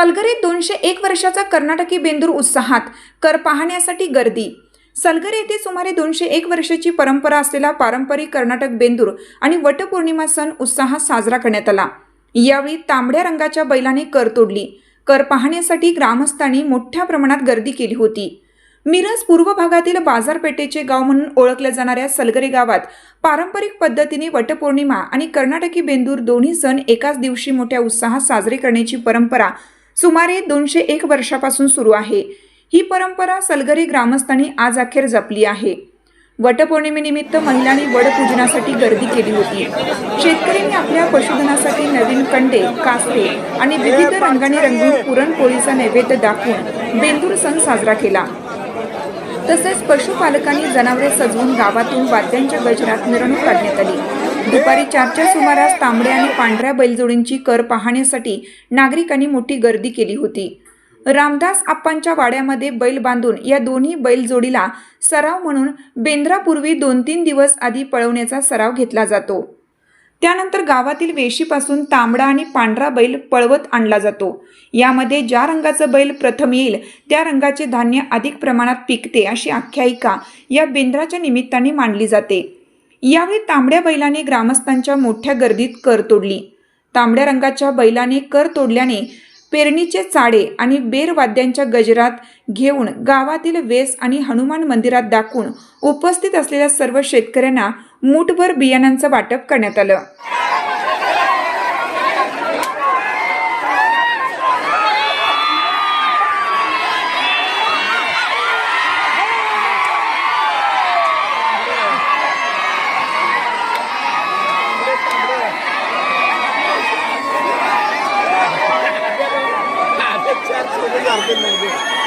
सलगरीत दोनशे एक वर्षाचा कर्नाटकी बेंदूर उत्साहात कर पाहण्यासाठी गर्दी. सलगर येथे सुमारे दोनशे एक वर्षाची परंपरा असलेला पारंपरिक कर्नाटक बेंदूर आणि वटपौर्णिमा सण उत्साहात साजरा करण्यात आला. यावेळी तांबड्या रंगाच्या बैलाने कर तोडली. कर पाहण्यासाठी ग्रामस्थांनी मोठ्या प्रमाणात गर्दी केली होती. मिरज पूर्व भागातील बाजारपेठेचे गाव म्हणून ओळखल्या जाणाऱ्या सलगरे गावात पारंपरिक पद्धतीने वटपौर्णिमा आणि कर्नाटकी बेंदूर दोन्ही सण एकाच दिवशी मोठ्या उत्साहात साजरे करण्याची परंपरा सुमारे दोनशे एक वर्षापासून सुरू आहे. ही परंपरा सलगरी ग्रामस्थांनी आज अखेर जपली आहे. वटपौर्णिमेनिमित्त महिलांनी वडपूजनासाठी गर्दी केली होती. शेतकऱ्यांनी आपल्या पशुधनासाठी नवीन कंडे कास्ते आणि विविध रंगाने रंगून पुरणपोळीचा नैवेद्य दाखवून बेंदूर सण साजरा केला. तसेच पशुपालकांनी जनावरे सजवून गावातून वाद्यांच्या गजरात मिरवणूक काढण्यात आली. दुपारी चारच्या सुमारास तांबड्या आणि पांढऱ्या बैलजोडींची कर पाहण्यासाठी नागरिकांनी मोठी गर्दी केली होती. रामदास आप्पांच्या वाड्यामध्ये बैल बांधून या दोन्ही बैलजोडीला सराव म्हणून बेंद्रापूर्वी दोन तीन दिवस आधी पळवण्याचा सराव घेतला जातो. त्यानंतर गावातील वेशीपासून तांबडा आणि पांढरा बैल पळवत आणला जातो. यामध्ये ज्या रंगाचं बैल प्रथम येईल त्या रंगाचे धान्य अधिक प्रमाणात पिकते अशी आख्यायिका या बेंद्राच्या निमित्ताने मांडली जाते. यावेळी तांबड्या बैलाने ग्रामस्थांच्या मोठ्या गर्दीत कर तोडली. तांबड्या रंगाच्या बैलाने कर तोडल्याने पेरणीचे चाडे आणि बेर वाद्यांच्या गजरात घेऊन गावातील वेस आणि हनुमान मंदिरात दाखवून उपस्थित असलेल्या सर्व शेतकऱ्यांना मूठभर बियाणांचं वाटप करण्यात आलं. Gracias.